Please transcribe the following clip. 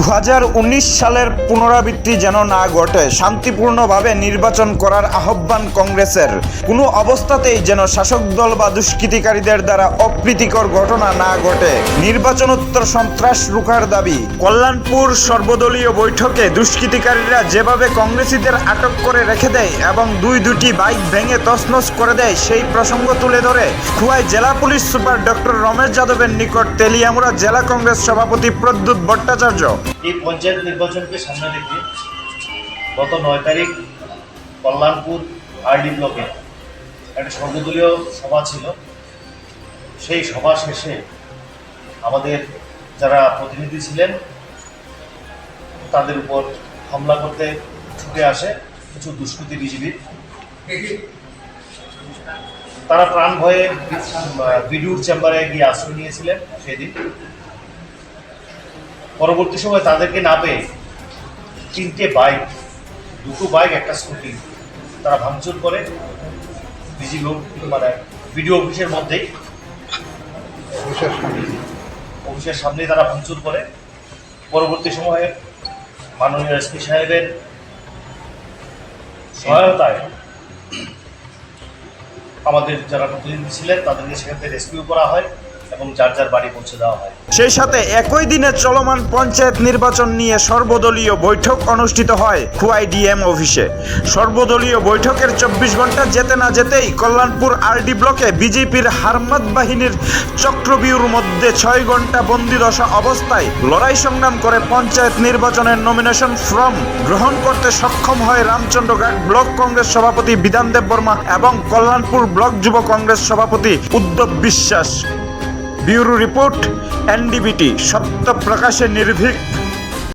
দু হাজার উনিশ সালের পুনরাবৃত্তি যেন না ঘটে, শান্তিপূর্ণভাবে নির্বাচন করার আহ্বান কংগ্রেসের। কোনো অবস্থাতেই যেন শাসক দল বা দুষ্কৃতিকারীদের দ্বারা অপ্রীতিকর ঘটনা না ঘটে। নির্বাচনোত্তর সন্ত্রাস রুখার দাবি, কল্যাণপুর সর্বদলীয় বৈঠকে দুষ্কৃতিকারীরা যেভাবে কংগ্রেসীদের আটক করে রেখে দেয় এবং দুই দুটি বাইক ভেঙে তছনছ করে দেয়, সেই প্রসঙ্গ তুলে ধরে খুয়াই জেলা পুলিশ সুপার ডক্টর রমেশ যাদবের নিকট তেলিয়ামুড়া জেলা কংগ্রেস সভাপতি প্রদ্যুৎ ভট্টাচার্য। এই পঞ্চায়েত নির্বাচনকে সামনে রেখে গত নয় তারিখ কল্যাণপুর আরডি ব্লকে একটা সর্বদলীয় সভা ছিল। সেই সভা শেষে আমাদের যারা প্রতিনিধি ছিলেন, তাদের উপর হামলা করতে ছুটে আসে কিছু দুষ্কৃতি বিজিবি। তারা প্রাণ ভয়ে বিডিউর চেম্বারে গিয়ে আশ্রয় নিয়েছিলেন সেদিন। পরবর্তী সময় তাদেরকে না পেয়ে তিনটে বাইক দুটো বাইক একটা স্কুটি তারা ভাঙচুর করে। বিজিবি মানে বিডিও অফিসের মধ্যেই অফিসের সামনেই তারা ভাঙচুর করে। পরবর্তী সময়ে মাননীয় এসপি সাহেবের সহায়তায় আমাদের যারা প্রতিনিধি ছিলেন তাদেরকে সেখান থেকে রেস্কিউ করা হয়। এবং যার যার বাড়ি পৌঁছে দেওয়া হয়। সেই সাথে একই দিনে চলমান পঞ্চায়েত নির্বাচন নিয়ে সর্বদলীয় বৈঠক অনুষ্ঠিত হয় খুয়াই ডিএম অফিসে। সর্বদলীয় বৈঠকের চব্বিশ ঘণ্টা যেতে না যেতেই কল্যাণপুর আরডি ব্লকে বিজেপির হারমাত বাহিনীর চক্রবিউর মধ্যে ছয় ঘণ্টা বন্দিদশা অবস্থায় লড়াই সংগ্রাম করে পঞ্চায়েত নির্বাচনের নমিনেশন ফর্ম গ্রহণ করতে সক্ষম হয় রামচন্দ্রঘাট ব্লক কংগ্রেস সভাপতি বিধানদেব বর্মা এবং কল্যাণপুর ব্লক যুব কংগ্রেস সভাপতি উদ্ধব বিশ্বাস। ব্যুরো রিপোর্ট এনডিবিটি সত্য প্রকাশে নির্ভীক